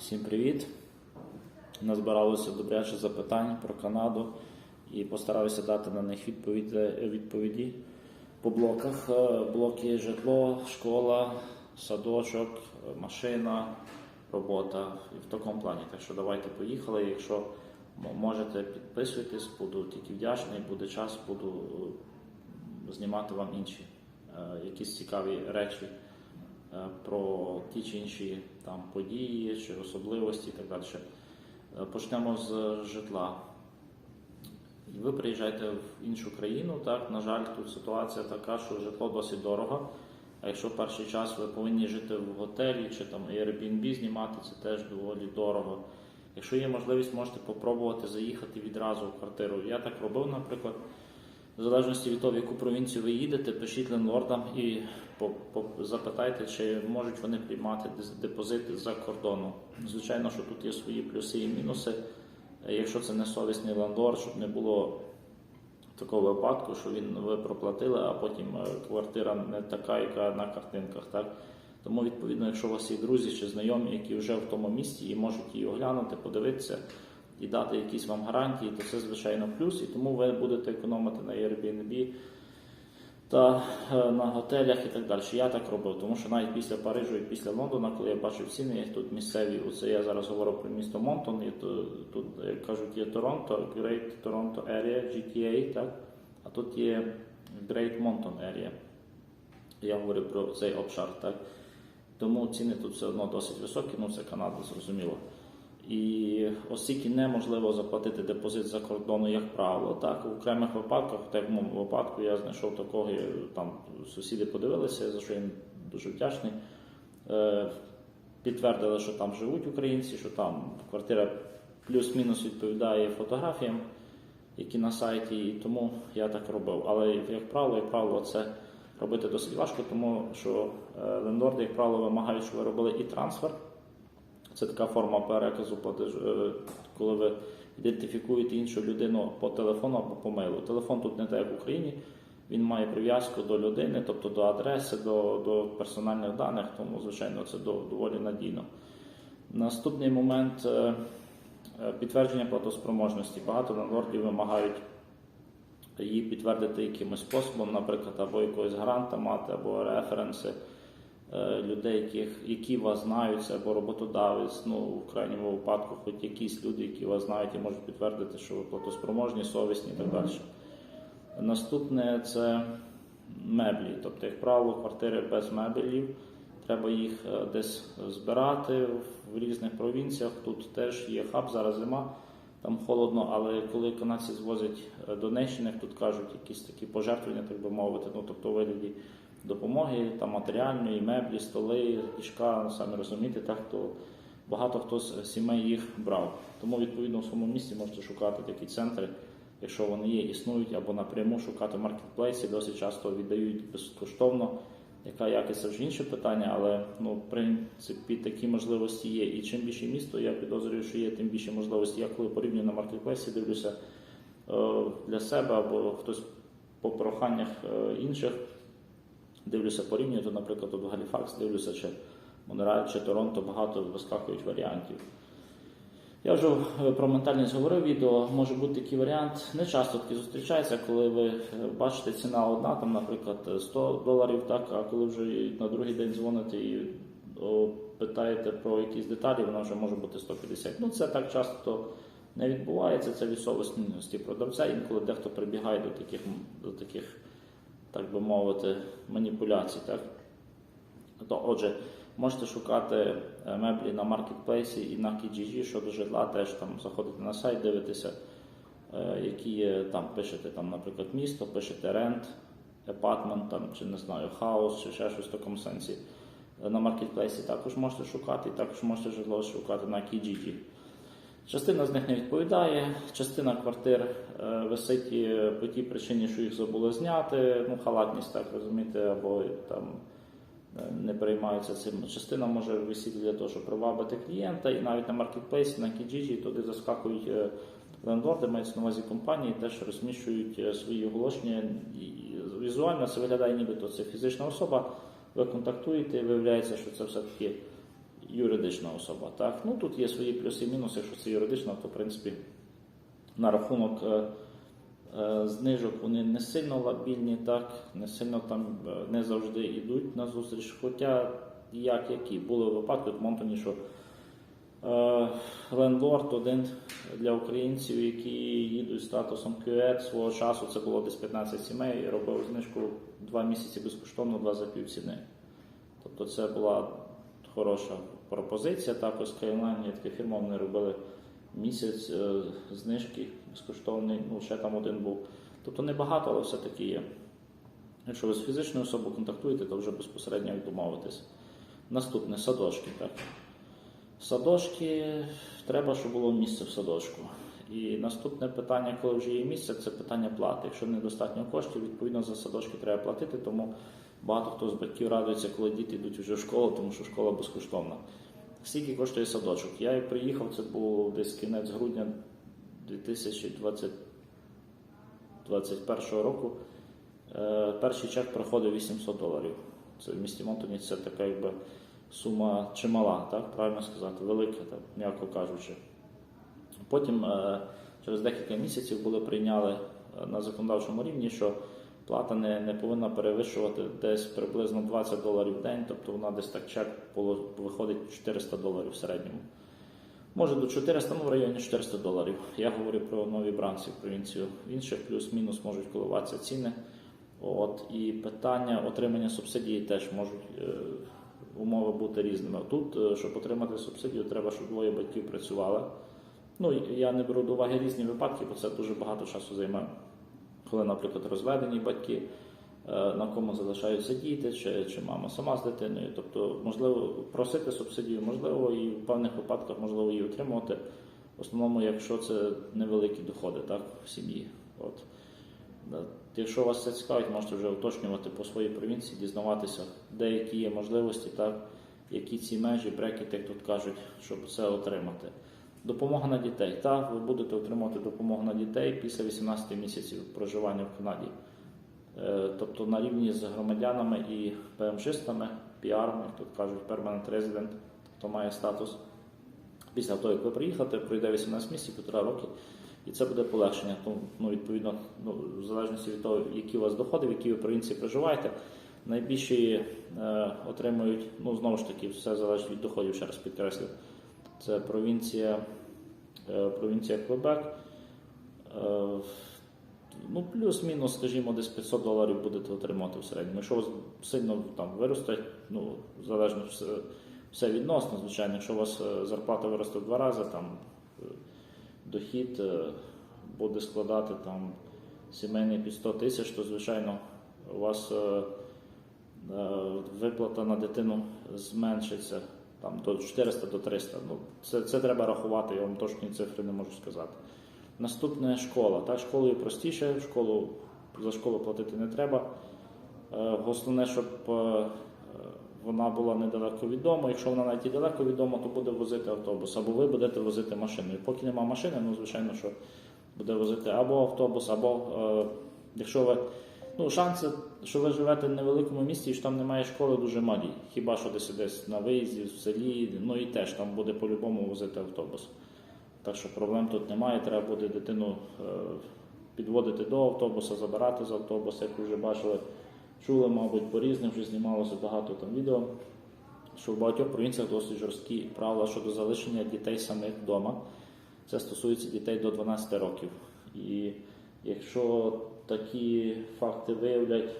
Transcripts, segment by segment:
Всім привіт! Назбиралося добряче запитань про Канаду і постараюся дати на них відповіді, відповіді по блоках. Е, Блоки житло, школа, садочок, машина, робота і в такому плані. Так що давайте поїхали. Якщо можете підписуйтесь, буду тільки вдячний, буде час, буду е, знімати вам інші е, якісь цікаві речі про ті чи інші там події чи особливості і так далі. Е, Почнемо з житла. Ви приїжджаєте в іншу країну, так, на жаль, тут ситуація така, що житло досить дорого. А якщо перший час ви повинні жити в готелі чи там Airbnb знімати, це теж доволі дорого. Якщо є можливість, можете попробувати заїхати відразу в квартиру. Я так робив, наприклад. В залежності від того, в яку провінцію ви їдете, пишіть лендлордам і по- запитайте, чи можуть вони приймати депозити за кордону. Звичайно, що тут є свої плюси і мінуси. Якщо це не совісний лендлорд, щоб не було такого випадку, що він ви проплатили, а потім е, квартира не така, яка на картинках. Так? Тому, відповідно, якщо у вас є друзі чи знайомі, які вже в тому місті і можуть її оглянути, подивитися і дати якісь вам гарантії, то це звичайно плюс, і тому ви будете економити на Airbnb та е, на готелях і так далі. Я так робив, тому що навіть після Парижу і після Лондона, коли я бачив ціни, тут місцеві, оце я зараз говорю про місто Монтон, і то, тут, як кажуть, є Торонто, Great Toronto Area, GTA, так? а тут є Great Mountain Area. Я говорю про цей обшар, так? Тому ціни тут все одно досить високі, ну це Канада, зрозуміло. І оскільки неможливо заплатити депозит за кордону, як правило, так в окремих випадках, так в моєму випадку, я знайшов такого, там сусіди подивилися, за що я їм дуже вдячний. Е, підтвердили, що там живуть українці, що там квартира плюс-мінус відповідає фотографіям, які на сайті, і тому я так робив. Але як правило, як правило, це робити досить важко, тому що е, лендлорди, як правило, вимагають, щоб ви робили і трансфер. Це така форма переказу е, коли ви ідентифікуєте іншу людину по телефону або по мейлу. Телефон тут не так, як в Україні. Він має прив'язку до людини, тобто до адреси, до, до персональних даних, тому, звичайно, це доволі надійно. Наступний момент е, е, підтвердження платоспроможності. Багато ландлордів вимагають її підтвердити якимось способом, наприклад, або якогось гранта мати, або референси людей, яких, які вас знають, або роботодавець, ну в крайньому випадку, хоч якісь люди, які вас знають і можуть підтвердити, що ви платоспроможні, совісні і так далі. Наступне це меблі, тобто, як правило, квартири без мебелів. Треба їх е, десь збирати в різних провінціях. Тут теж є хаб, зараз зима, там холодно, але коли канадці звозять е, донещини, тут кажуть якісь такі пожертвування, так би мовити, ну тобто вигляді допомоги там матеріальної, меблі, столи, ліжка, самі розумієте, так то багато хто з сімей їх брав. Тому відповідно в своєму місті можете шукати такі центри, якщо вони є, існують, або напряму шукати в маркетплейсі, досить часто віддають безкоштовно. Яка якість це вже інше питання, але ну, в принципі такі можливості є. І чим більше місто, я підозрюю, що є, тим більше можливості. Я коли порівнюю на маркетплейсі, дивлюся е, для себе або хтось по проханнях е, інших, дивлюся порівнюю, то, наприклад, от Галіфакс, дивлюся, чи Монреаль, чи Торонто багато вискакують варіантів. Я вже е, про ментальність говорив відео. Може бути такий варіант. Не часто таки зустрічається, коли ви е, бачите ціна одна, там, наприклад, 100 доларів, так, а коли вже на другий день дзвоните і питаєте про якісь деталі, вона вже може бути 150. Ну це так часто не відбувається. Це від совісності продавця. Інколи дехто прибігає до таких, до таких, так би мовити, маніпуляцій. Так? То, отже, можете шукати е, меблі на маркетплейсі і на Kijiji щодо житла, теж там заходите на сайт, дивитеся, е, які там пишете, там, наприклад, місто, пишете рент, апартмент, там, чи не знаю, хаус, чи ще щось в такому сенсі. Е, На маркетплейсі також можете шукати, і також можете житло шукати на Kijiji. Частина з них не відповідає, частина квартир е, висить е, по тій причині, що їх забули зняти, ну, халатність, так розумієте, або там е, не переймаються цим. Частина може висіти для того, щоб привабити клієнта, і навіть на маркетплейсі, на Kijiji туди заскакують лендорди, мається на увазі компанії, теж розміщують свої оголошення. Візуально це виглядає, нібито це фізична особа. Ви контактуєте, і виявляється, що це все-таки юридична особа. Так? Ну, тут є свої плюси і мінуси, якщо це юридична, то в принципі на рахунок е, е, знижок вони не сильно лабільні, так, не сильно там е, не завжди йдуть на зустріч. Хоча як які були випадки в Монтоні, що лендлорд один для українців, які їдуть статусом QED свого часу, це було десь 15 сімей, і робив знижку 2 місяці безкоштовно, 2 за півціни. Тобто це була хороша пропозиція. Також Skyline, є така фірма, вони робили місяць е, знижки безкоштовний, ну ще там один був. Тобто небагато, але все-таки є. Якщо ви з фізичною особою контактуєте, то вже безпосередньо домовитись. Наступне садочки. Так. Садочки треба, щоб було місце в садочку. І наступне питання, коли вже є місце, це питання плати. Якщо недостатньо коштів, відповідно за садочки треба платити, тому багато хто з батьків радується, коли діти йдуть вже в школу, тому що школа безкоштовна. Скільки коштує садочок? Я приїхав, це був десь кінець грудня 2021 року. Е, Перший чек проходив 800 доларів. Це в місті Монтоні це така якби сума чимала, так правильно сказати, велика, так, м'яко кажучи. Потім е, через декілька місяців були прийняли е, на законодавчому рівні, що плата не, не повинна перевищувати десь приблизно 20 доларів в день, тобто вона десь так чек виходить 400 доларів в середньому. Може до 400, ну в районі 400 доларів. Я говорю про нові бранці в провінцію. В інших плюс-мінус можуть коливатися ціни. От, і питання отримання субсидії теж можуть е, умови бути різними. Тут, е, щоб отримати субсидію, треба, щоб двоє батьків працювали. Ну, я не беру до уваги різні випадки, бо це дуже багато часу займає. Коли, наприклад, розведені батьки, е, на кому залишаються діти, чи, чи мама сама з дитиною. Тобто, можливо, просити субсидію, можливо, і в певних випадках можливо її отримувати. В основному, якщо це невеликі доходи так, в сім'ї. От. Якщо вас це цікавить, можете вже уточнювати по своїй провінції, дізнаватися, де які є можливості, так, які ці межі, брекети, як тут кажуть, щоб це отримати. Допомога на дітей. Так, ви будете отримувати допомогу на дітей після 18 місяців проживання в Канаді. Е, Тобто на рівні з громадянами і ПМШистами, піарами, як тут кажуть, permanent resident, хто має статус. Після того, як ви приїхате, пройде 18 місяців, півтора роки, і це буде полегшення. Тому, ну, відповідно, ну, в залежності від того, які у вас доходи, в якій ви провінції проживаєте, найбільші е, отримують, ну знову ж таки, все залежить від доходів, ще раз підкреслю. Це провінція, е, провінція Квебек. Е, ну, плюс-мінус, скажімо, десь 500 доларів будете отримати в середньому. Якщо у вас сильно там виросте, ну, залежно все, все відносно, звичайно, якщо у вас е, зарплата виросте в два рази, там дохід буде складати там сімейний під 100 тисяч, то звичайно у вас виплата на дитину зменшиться там до 400 до 300. Ну, це, це треба рахувати, я вам точні цифри не можу сказати. Наступне школа. Так, школою простіше, школу, за школу платити не треба. Е, Основне, щоб е, вона була недалеко від дому. Якщо вона навіть і далеко від дому, то буде возити автобус, або ви будете возити машиною. Поки нема машини, ну звичайно, що буде возити або автобус, або е, якщо ви. Ну, шанси, що ви живете в невеликому місті і що там немає школи, дуже малі. Хіба що десь десь на виїзді, в селі, ну і теж там буде по-любому возити автобус. Так що проблем тут немає, треба буде дитину е, підводити до автобуса, забирати з автобуса, як ви вже бачили, чули, мабуть, по різним вже знімалося багато там відео, що в багатьох провінціях досить жорсткі правила щодо залишення дітей самих вдома. Це стосується дітей до 12 років. І якщо такі факти виявлять,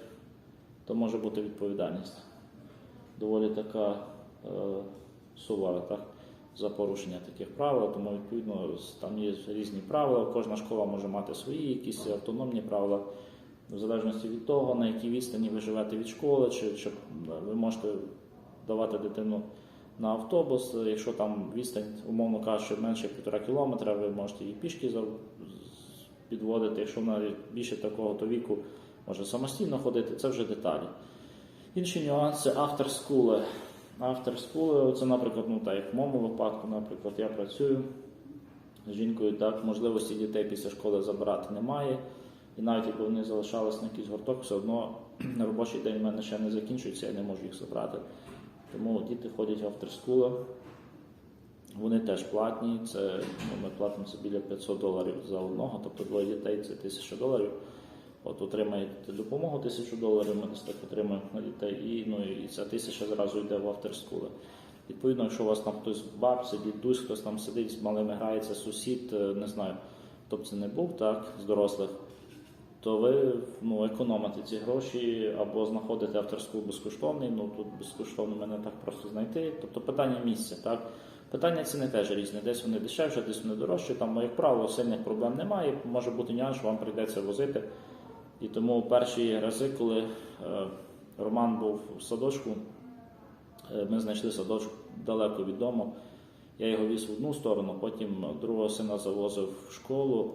то може бути відповідальність. Доволі така е, сувора, так? за порушення таких правил, тому відповідно там є різні правила. Кожна школа може мати свої якісь автономні правила, в залежності від того, на якій відстані ви живете від школи, чи, чи ви можете давати дитину на автобус. Якщо там відстань, умовно кажучи, менше півтора кілометра, ви можете її пішки підводити. Якщо вона більше такого то віку може самостійно ходити, це вже деталі. Інші нюанси авторскули. Авторскули, це, наприклад, ну так, як в моєму випадку, наприклад, я працюю з жінкою, так, можливості дітей після школи забирати немає. І навіть якби вони залишались на якийсь гурток, все одно робочий день в мене ще не закінчується, я не можу їх забрати. Тому діти ходять в авторскули. Вони теж платні. Це ну, ми платимо це біля 500 доларів за одного, тобто двоє дітей це 1000 доларів. От отримаєте допомогу 1000 доларів, ми так отримаємо на дітей, і, ну, і ця тисяча зразу йде в авторскули. Відповідно, якщо у вас там хтось бабця, дідусь, хтось там сидить з малими грається, сусід, е, не знаю, хто б це не був, так, з дорослих, то ви ну, економите ці гроші або знаходите авторську безкоштовний, ну тут безкоштовно мене так просто знайти. Тобто питання місця, так? Питання ціни теж різні. Десь вони дешевші, десь вони дорожчі. Там, як правило, сильних проблем немає. Може бути нюанс, вам прийдеться возити. І тому перші рази, коли е, Роман був в садочку, е, ми знайшли садочок далеко від дому. Я його віз в одну сторону, потім другого сина завозив в школу,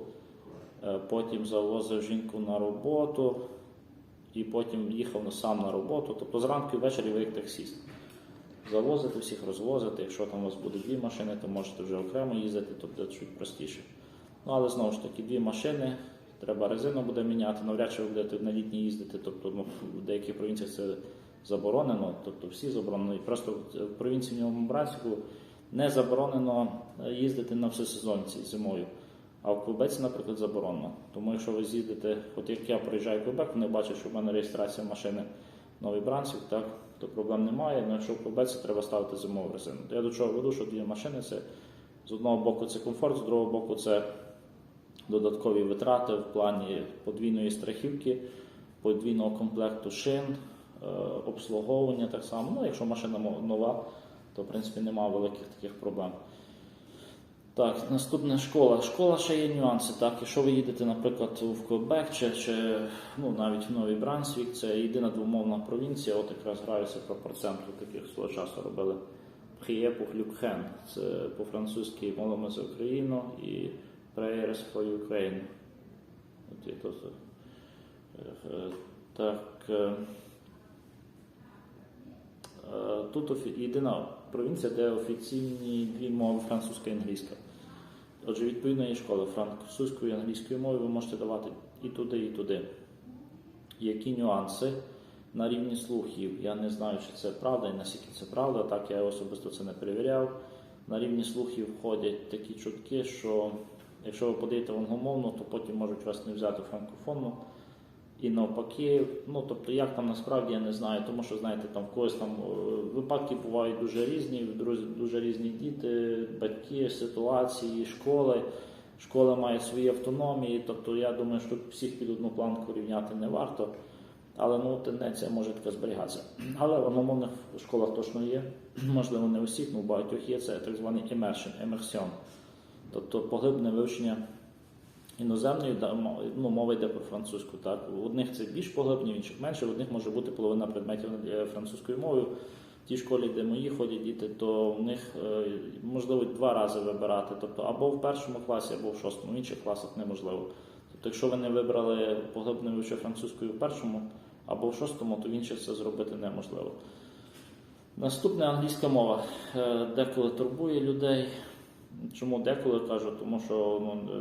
е, потім завозив жінку на роботу, і потім їхав сам на роботу. Тобто зранку і ввечері ви як таксіст. Завозити всіх, розвозити. Якщо там у вас буде дві машини, то можете вже окремо їздити, тобто чуть простіше. Ну але знову ж таки, дві машини, треба резину буде міняти, навряд чи ви будете на літній їздити. Тобто ну, в деяких провінціях це заборонено, тобто всі заборонено. І просто в провінції Новому Братську не заборонено їздити на всесезонці зимою. А в Квебеці, наприклад, заборонено. Тому якщо ви з'їдете, от як я приїжджаю в Квебек, вони бачать, що в мене реєстрація машини Новий Брансвік, так, то проблем немає. Ну, якщо в Квебеці треба ставити зимову резину. Я до чого веду, що дві машини це з одного боку це комфорт, з другого боку це додаткові витрати в плані подвійної страхівки, подвійного комплекту шин, е, обслуговування так само. Ну, якщо машина нова, то в принципі немає великих таких проблем. Так, наступна школа. Школа ще є нюанси. Так, якщо ви їдете, наприклад, в Квебек чи, чи ну, навіть в Новий Брансвік, це єдина двомовна провінція, от якраз граються про процент таких свого часу робили. Приєпу Хлюкхен. Це по-французьки молимо за Україну і Prayers for Ukraine. От то, це. Е, Так. е, Е, Тут єдина провінція, де офіційні дві мови французька і англійська. Отже, відповідно є школи французької і англійської мови ви можете давати і туди, і туди. Які нюанси на рівні слухів? Я не знаю, чи це правда і наскільки це правда, так я особисто це не перевіряв. На рівні слухів входять такі чутки, що якщо ви подаєте в англомовну, то потім можуть вас не взяти франкофонну. І навпаки, ну тобто як там насправді я не знаю, тому що знаєте, там в когось там е, випадки бувають дуже різні, в друз- дуже різні діти, батьки, ситуації, школи. Школа має свої автономії, тобто я думаю, що всіх під одну планку рівняти не варто. Але ну тенденція може така зберігатися. Але в англомовних школах точно є, можливо, не у всіх, але у багатьох є це так званий immersion, immersion. тобто поглибне вивчення іноземної ну, мова йде про французьку. Так? У одних це більш поглибні, в інших менше, в одних може бути половина предметів е, французькою мовою. В тій школі, де мої ходять діти, то в них е, можливо два рази вибирати, тобто або в першому класі, або в шостому, в інших класах неможливо. Тобто, якщо ви не вибрали поглибне вивчення французькою в першому або в шостому, то в інших це зробити неможливо. Наступне англійська мова. Е, Деколи турбує людей. Чому деколи кажу? Тому що ну,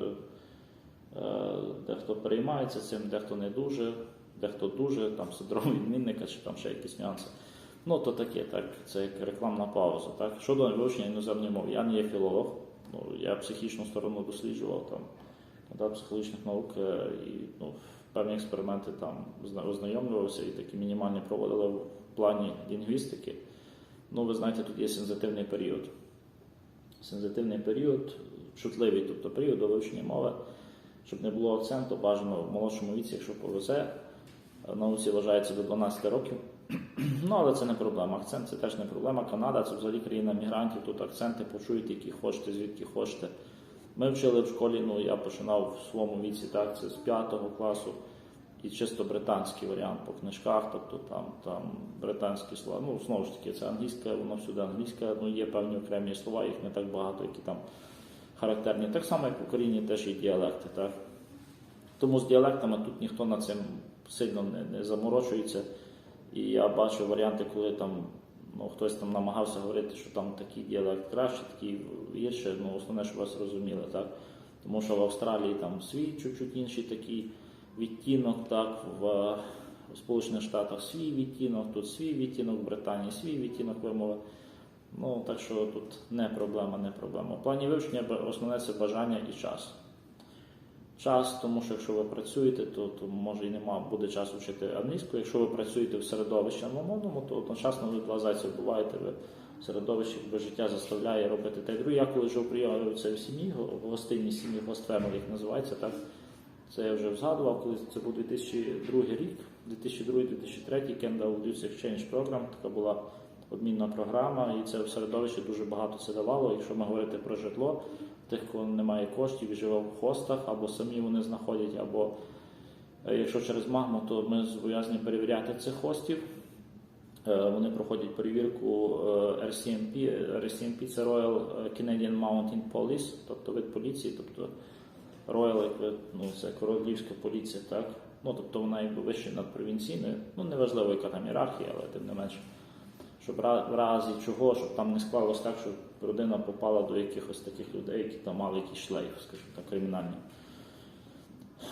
Дехто переймається цим, дехто не дуже, дехто дуже, там синдром відмінника чи там ще якісь нюанси. Ну, то таке, так, це як рекламна пауза. Так? Щодо вивчення іноземної мови, я не є філолог, ну, я психічну сторону досліджував там, кандидат психологічних наук е, і ну, певні експерименти там ознайомлювався і такі мінімальні проводили в плані лінгвістики. Ну, ви знаєте, тут є сензитивний період. Сензитивний період, чутливий, тобто період до вивчення мови щоб не було акценту, бажано в молодшому віці, якщо повезе. Науці вважається до 12 років. Ну, але це не проблема. Акцент це теж не проблема. Канада це взагалі країна мігрантів. Тут акценти почуєте, які хочете, звідки хочете. Ми вчили в школі, ну я починав в своєму віці, так, це з 5 класу, і чисто британський варіант по книжках, тобто там, там британські слова. Ну, знову ж таки, це англійська, воно всюди англійська, ну є певні окремі слова, їх не так багато, які там характерні. Так само, як в Україні теж є діалекти. Так? Тому з діалектами тут ніхто над цим сильно не, не заморочується. І я бачу варіанти, коли там ну, хтось там намагався говорити, що там такий діалект краще, такий гірше. Ну, основне, щоб вас розуміли. Так? Тому що в Австралії там свій чуть-чуть інший такий відтінок, так, в Сполучених Штатах свій відтінок, тут свій відтінок, в Британії свій відтінок вимови. Ну, так що тут не проблема, не проблема. В плані вивчення основне це бажання і час. Час, тому що якщо ви працюєте, то, то може і нема буде часу вчити англійську. Якщо ви працюєте в середовищі англомовному, то одночасно ви два зайця вбиваєте ви в середовищі, якби життя заставляє робити те. друге. Я коли жив приїхав це в сім'ї, в гостинній сім'ї, гостфемелі їх називається, так? Це я вже згадував, коли це був 2002 рік, 2002-2003 Kendall Youth Exchange Program, така була обмінна програма, і це в середовищі дуже багато це давало. Якщо ми говорити про житло, тих, кого немає коштів живе в хостах, або самі вони знаходять, або е, якщо через магму, то ми зобов'язані перевіряти цих хостів. Е, Вони проходять перевірку е, RCMP. RCMP це Royal Canadian Mountain Police, тобто вид поліції, тобто Royal, ну, це королівська поліція, так? Ну, тобто вона якби вище над провінційною. Ну, неважливо, яка там ієрархія, але тим не менше. Щоб в разі чого, щоб там не склалось так, щоб родина попала до якихось таких людей, які там мали якийсь шлейф, скажімо так, кримінальний.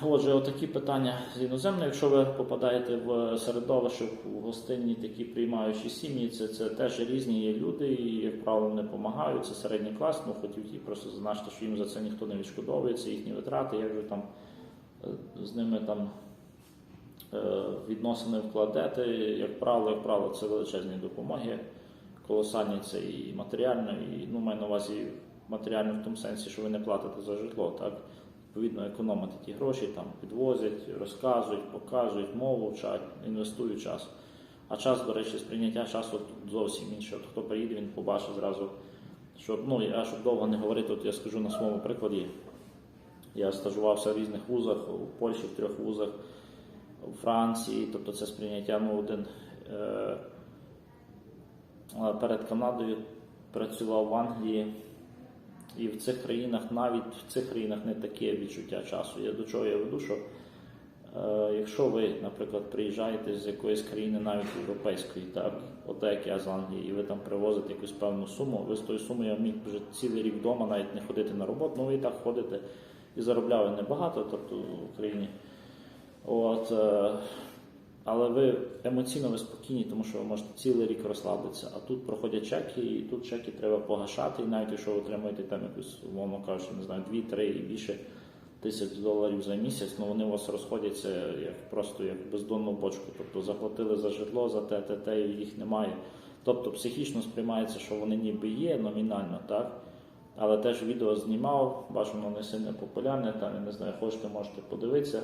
Отже, отакі питання з іноземною. Якщо ви попадаєте в середовище в гостинні такі приймаючі сім'ї, це, це теж різні є люди, і, як правило, не допомагають. Це середній клас, ну хотів ті просто зазначити, що їм за це ніхто не відшкодовує, це їхні витрати, як же там е, з ними там відносини вкладете. Як правило, як правило, це величезні допомоги. Колосальні це і матеріально, і ну, маю на увазі матеріально в тому сенсі, що ви не платите за житло, так? Відповідно, економити ті гроші, там підвозять, розказують, показують, мову вчать, інвестують час. А час, до речі, сприйняття часу зовсім інше. От хто приїде, він побачить зразу. Щоб, ну, я щоб довго не говорити, от я скажу на своєму прикладі. Я стажувався в різних вузах, у Польщі в трьох вузах, у Франції, тобто це сприйняття ну, один. Е- перед Канадою працював в Англії. І в цих країнах, навіть в цих країнах не таке відчуття часу. Я до чого я веду, що е, якщо ви, наприклад, приїжджаєте з якоїсь країни, навіть європейської, так, от як я з Англії, і ви там привозите якусь певну суму, ви з тою сумою міг вже цілий рік вдома навіть не ходити на роботу, ну ви і так ходите і заробляли небагато, тобто в Україні. От, е, але ви емоційно ви спокійні, тому що ви можете цілий рік розслабитися. А тут проходять чеки, і тут чеки треба погашати. І навіть якщо ви отримуєте там якусь, умовно кажучи, не знаю, 2-3 і більше тисяч доларів за місяць, ну вони у вас розходяться як просто як бездонну бочку. Тобто заплатили за житло, за те, те, те, і їх немає. Тобто психічно сприймається, що вони ніби є номінально, так? Але теж відео знімав, бачимо, не сильно популярне, там, я не знаю, хочете, можете подивитися.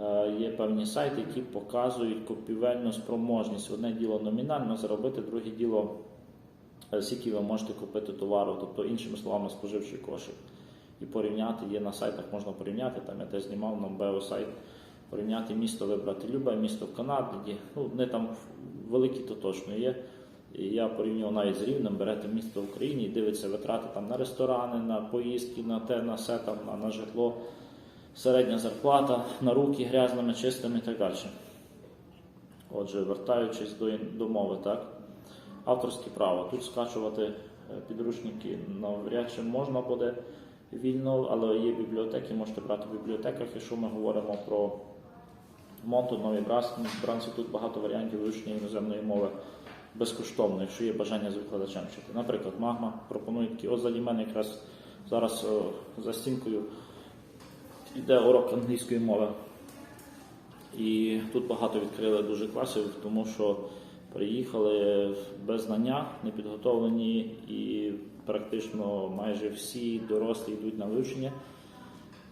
Е, Є певні сайти, які показують купівельну спроможність. Одне діло номінально заробити, друге діло, е, скільки ви можете купити товару, тобто, іншими словами, споживчий кошик. І порівняти, є на сайтах, можна порівняти, там я теж знімав на МБО сайт, порівняти місто, вибрати любе місто в Канаді, ну не там великі, то точно є. Я порівнював навіть з рівнем, берете місто в Україні і дивиться витрати там на ресторани, на поїздки, на те, на все там, на житло середня зарплата на руки грязними, чистими і так далі. Отже, вертаючись до, до мови, так? Авторське право. Тут скачувати е, підручники навряд чи можна буде вільно, але є бібліотеки, можете брати в бібліотеках. Якщо ми говоримо про Монту, Нові Бранці, тут багато варіантів вивчення іноземної мови безкоштовно, якщо є бажання з викладачем вчити. Наприклад, Магма пропонує такі, ось заді мене якраз зараз о, за стінкою йде урок англійської мови. І тут багато відкрили дуже класів, тому що приїхали без знання, непідготовлені, і практично майже всі дорослі йдуть на вивчення.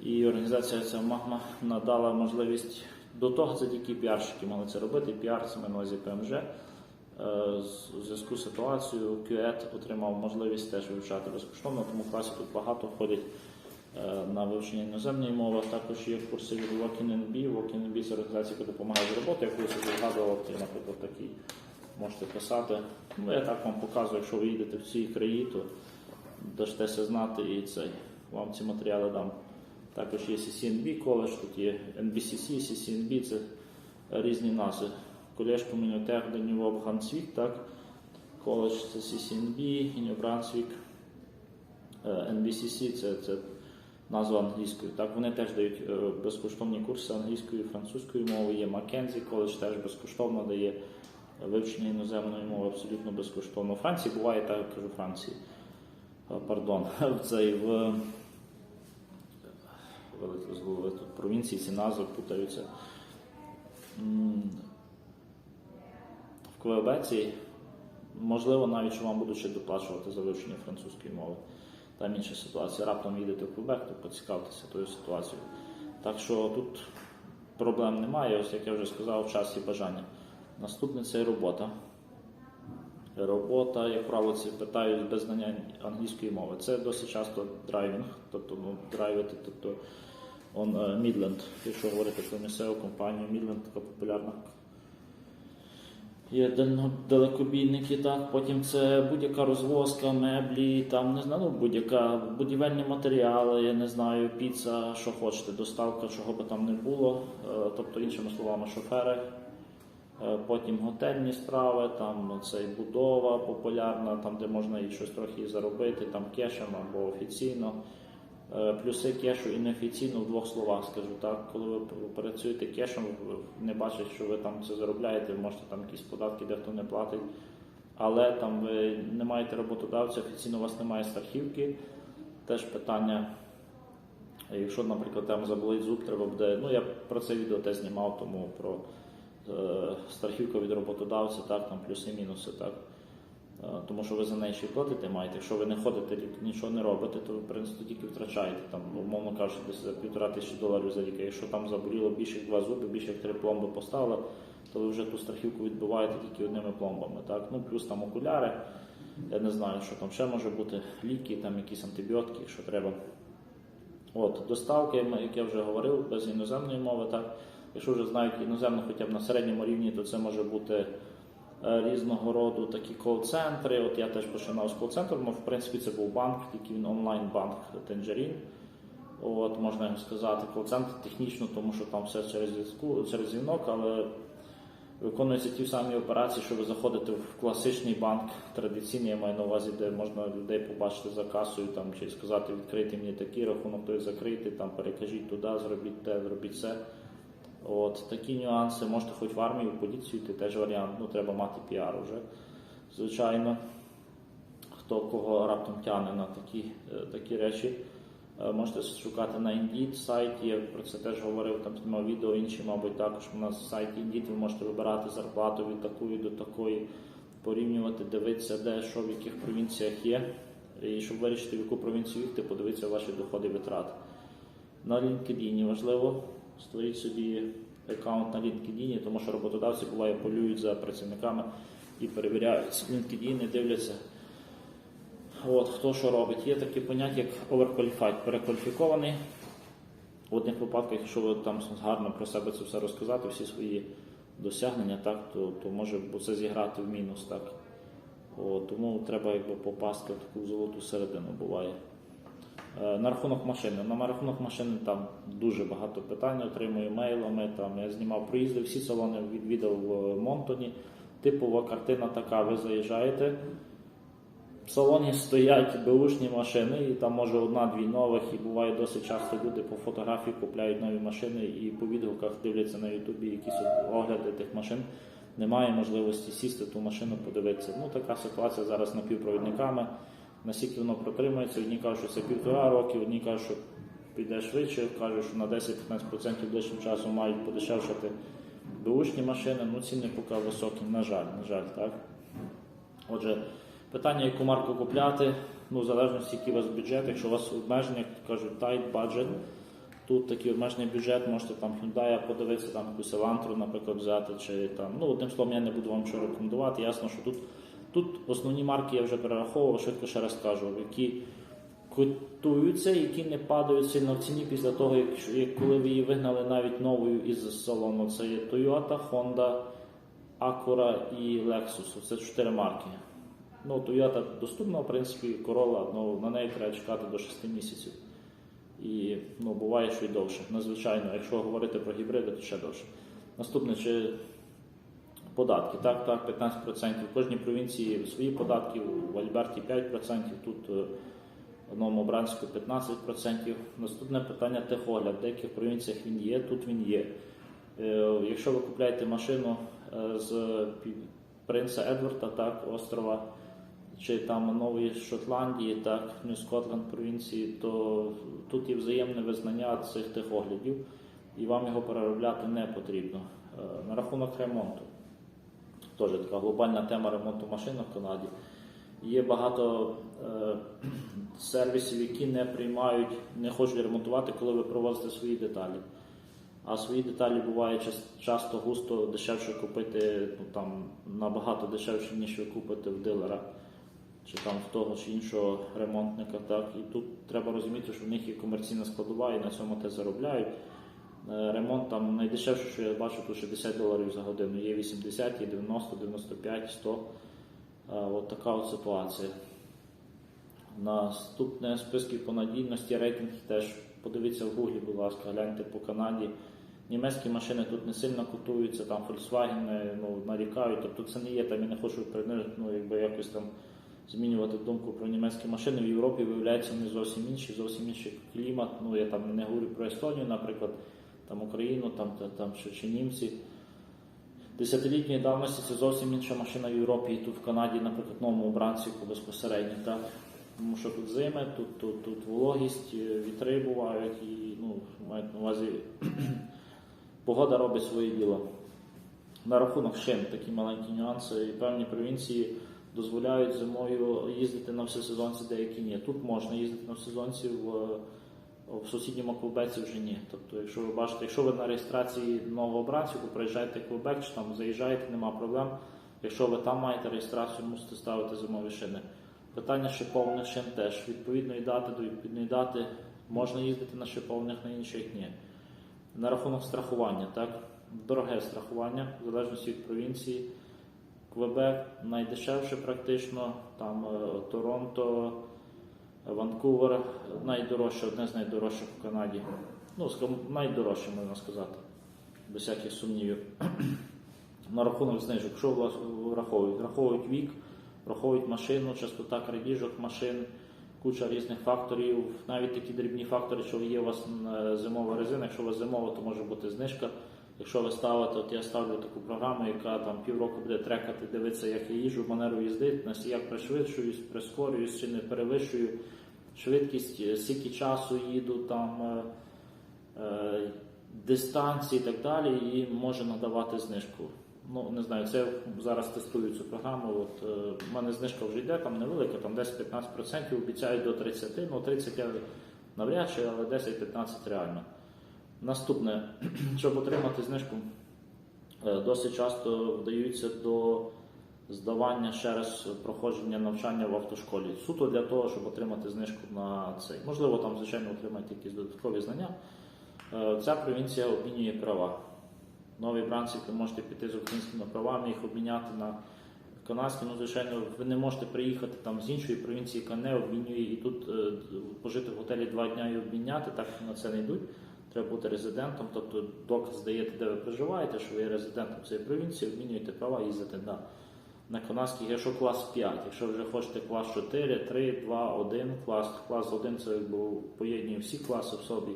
І організація ця Магма надала можливість до того, це тільки піарщики мали це робити. Піар це на увазі ПМЖ. Е, У зв'язку з ситуацією QED отримав можливість теж вивчати безкоштовно, тому класи тут багато входять на вивчення іноземної мови. Також є курси від Walking NB. Walking NB це організація, яка допомагає з роботи. Я колись згадував, я, наприклад, такий можете писати. Ну, я так вам показую, якщо ви їдете в ці краї, то дасте знати і це, вам ці матеріали дам. Також є CCNB коледж, тут є NBCC, CCNB, це різні назви. Колеж комунітер де Нью Брансвік, так? Коледж це CCNB, Брансвік. Е, NBCC це, це назва англійською. Так, вони теж дають е, безкоштовні курси англійської і французької мови. Є Маккензі коледж теж безкоштовно дає Вивчення іноземної мови абсолютно безкоштовно. У Франції буває так, я кажу Франції. Е, Пардон, в цей в голови тут провінції, ці назви путаються. В Квебеці, можливо, навіть вам будуть ще доплачувати за вивчення французької мови. Там інша ситуація. Раптом їдете в Квебек, то поцікавтеся тою ситуацією. Так що тут проблем немає, ось як я вже сказав, час і бажання. Наступне це робота. Робота, як правило, це питають без знання англійської мови. Це досить часто драйвінг, тобто ну, драйвити, тобто Midland, якщо говорити про місцеву компанію, Midland така популярна. Є далекобійники, так. Потім це будь-яка розвозка, меблі, там не знаю, ну, будь-яка будівельні матеріали, я не знаю, піца, що хочете, доставка, чого би там не було. Е, Тобто, іншими словами, шофери. Е, Потім готельні справи, там цей будова популярна, там де можна і щось трохи заробити, там кешем або офіційно. Е, Плюси кешу і неофіційно в двох словах скажу так. Коли ви працюєте кешем, не бачать, що ви там це заробляєте, можете там якісь податки, дехто не платить. Але там ви не маєте роботодавця, офіційно у вас немає страхівки. Теж питання. Якщо, наприклад, там заболить зуб, треба буде. Ну я про це відео теж знімав, тому про е, страхівку від роботодавця, так, там плюси-мінуси, так. Е, Тому що ви за неї ще й платити маєте. Якщо ви не ходите, нічого не робите, то ви принципі тільки втрачаєте. Там, умовно кажучи, десь за півтора тисячі доларів за рік. Якщо там заболіло більше два зуби, більше як три пломби поставили, то ви вже ту страхівку відбиваєте тільки одними пломбами. Так? Ну, плюс там окуляри. Я не знаю, що там ще може бути, ліки, там якісь антибіотики, якщо треба. От, доставки, як я вже говорив, без іноземної мови, так. Якщо вже знають іноземну хоча б на середньому рівні, то це може бути різного роду такі кол-центри. От я теж починав з кол-центру, ну, в принципі, це був банк, тільки він онлайн-банк Tangerine. От, можна його сказати, кол-центр технічно, тому що там все через зв'язку, через дзвінок, але виконуються ті самі операції, що ви заходите в класичний банк, традиційний, я маю на увазі, де можна людей побачити за касою, там, чи сказати, відкрити мені такий рахунок, той закрити, там, перекажіть туди, зробіть те, зробіть це. От такі нюанси. Можете хоч в армію, в поліцію, ти теж варіант, ну треба мати піар вже. Звичайно, хто кого раптом тягне на такі, е, такі речі. Е, Можете шукати на Indeed сайті, я про це теж говорив, там знімав відео інші, мабуть, також у нас в сайті Indeed ви можете вибирати зарплату від такої до такої, порівнювати, дивитися, де що в яких провінціях є. І щоб вирішити, в яку провінцію їхати, подивитися ваші доходи і витрати. На LinkedIn важливо створіть собі аккаунт на LinkedIn, тому що роботодавці буває полюють за працівниками і перевіряють LinkedIn, і дивляться. От, хто що робить. Є таке поняття, як overqualified, перекваліфікований. В одних випадках, якщо ви там гарно про себе це все розказати, всі свої досягнення, так, то, то може це зіграти в мінус. Так. От, тому треба якби, попасти в таку золоту середину буває. Е, На рахунок машини. На рахунок машини там дуже багато питань отримую мейлами. Там я знімав проїзди, всі салони відвідав в Монтоні. Типова картина така: ви заїжджаєте. В салоні стоять беушні машини, і там може одна-дві нових, і буває досить часто люди по фотографії купляють нові машини і по відгуках дивляться на Ютубі якісь огляди тих машин. Немає можливості сісти ту машину, подивитися. Ну така ситуація зараз напівпровідниками. Наскільки воно протримується, одні кажуть, що це півтора роки, одні кажуть, що піде швидше, кажуть, що на 10-15% ближчим часом мають подешевшати беушні машини. Ну ціни поки високі, на жаль, на жаль, так. Отже, питання, яку марку купляти, ну, в залежності, який у вас бюджет, якщо у вас обмеження, як кажуть, tight budget, тут такий обмежений бюджет, можете там Hyundai подивитися, там якусь Elantra, наприклад, взяти, чи там, ну, одним словом, я не буду вам нічого рекомендувати. Ясно, що тут, тут основні марки я вже перераховував, швидко ще раз кажу, які котуються, які не падають сильно в ціні після того, як, як коли ви її вигнали навіть новою із салону. Це є Toyota, Honda, Acura і Lexus. Це чотири марки. Ну, Toyota доступна, в принципі, Corolla, ну, на неї треба чекати до 6 місяців. І ну, буває, що й довше. Надзвичайно, якщо говорити про гібриди, то ще довше. Наступне, чи податки. Так, так, 15%. В кожній провінції свої податки, в Альберті 5%, тут е, в Новому Бранську 15%. Наступне питання техогляд. В деяких провінціях він є, тут він є. Е, Якщо ви купляєте машину е, з принца Едварда, так, острова, чи там Нової Шотландії, так, Нью Скотланд провінції, то тут є взаємне визнання цих тих оглядів, і вам його переробляти не потрібно. Е, На рахунок ремонту. Теж така глобальна тема ремонту машин в Канаді. Є багато е, сервісів, які не приймають, не хочуть ремонтувати, коли ви провозите свої деталі. А свої деталі буває час- часто густо дешевше купити, ну там набагато дешевше, ніж ви купите в дилера чи там в того чи іншого ремонтника. Так. І тут треба розуміти, що в них є комерційна складова і на цьому те заробляють. Е, Ремонт там найдешевше, що я бачу, тут 60 доларів за годину. Є 80, є 90, 95, 100. Е, От така от ситуація. Наступне списки по надійності рейтинг теж подивіться в гуглі, будь ласка, гляньте по Канаді. Німецькі машини тут не сильно котуються, там Volkswagen ну, нарікають. Тобто це не є там, я не хочу принижити, ну, якби якось там змінювати думку про німецькі машини. В Європі виявляється вони зовсім інші, зовсім інший клімат. Ну я там не говорю про Естонію, наприклад, там Україну, там, та- там чи, чи німці. Десятилітньої давності це зовсім інша машина в Європі і тут в Канаді, наприклад, новому обранцику безпосередньо. Так? Тому що тут зими, тут, тут, тут вологість, е, вітри бувають і ну, мають на увазі погода робить своє діло. На рахунок шин такі маленькі нюанси. І певні провінції дозволяють зимою їздити на всесезонці, деякі ні. Тут можна їздити на всесезонці, в, в сусідньому Квебеці вже ні. Тобто, якщо ви бачите, якщо ви на реєстрації нового обранцю, приїжджаєте в Квебек, чи там заїжджаєте, нема проблем. Якщо ви там маєте реєстрацію, мусите ставити зимові шини. Питання шиповних шин теж. Відповідної дати до відповідної дати можна їздити на шиповних, на інших ні. На рахунок страхування, так? Дороге страхування, в залежності від провінції. Квебек найдешевше практично, там е, Торонто, Ванкувер найдорожче, одне з найдорожчих в Канаді. Ну, найдорожче, можна сказати, без всяких сумнівів. На рахунок знижок, що враховують? Враховують вік, враховують машину, частота крадіжок машин, куча різних факторів, навіть такі дрібні фактори, що є у вас е, зимова резина. Якщо у вас зимова, то може бути знижка. Якщо ви ставите, от я ставлю таку програму, яка там півроку буде трекати, дивитися, як я їжджу, манеру їздити, на як пришвидшуюсь, прискорююсь чи не перевищую швидкість, е, скільки часу їду, там е, е, дистанції і так далі, і може надавати знижку. Ну, не знаю, це зараз тестую цю програму. От е, мене знижка вже йде, там невелика, там 10-15%, обіцяють до 30%, ну 30 я навряд чи, але 10-15 реально. Наступне, щоб отримати знижку, е, досить часто вдаються до здавання ще раз проходження навчання в автошколі. Суто для того, щоб отримати знижку на цей. Можливо, там, звичайно, отримати якісь додаткові знання. Е, Ця провінція обмінює права. Нові бранці ви можете піти з українськими правами, їх обміняти на канадські. Ну, звичайно, ви не можете приїхати там з іншої провінції, яка не обмінює, і тут е, пожити в готелі два дня і обміняти, так на це не йдуть. Треба бути резидентом, тобто доказ здаєте, де ви проживаєте, що ви є резидентом цієї провінції, обмінюєте права, їздите на, на канадських, якщо клас 5, якщо вже хочете клас 4, 3, 2, 1 клас, клас 1 це якби поєднує всі класи в собі.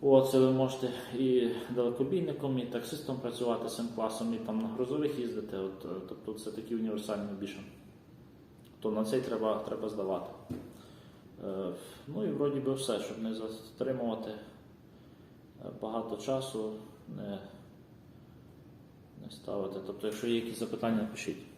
От, це ви можете і далекобійником, і таксистом працювати цим класом, і там на грузових їздити. От, е, тобто це такі універсальні більше. То на цей треба, треба здавати. Е, ну і вроді би все, щоб не затримувати багато часу, не, не ставити. Тобто, якщо є якісь запитання, пишіть.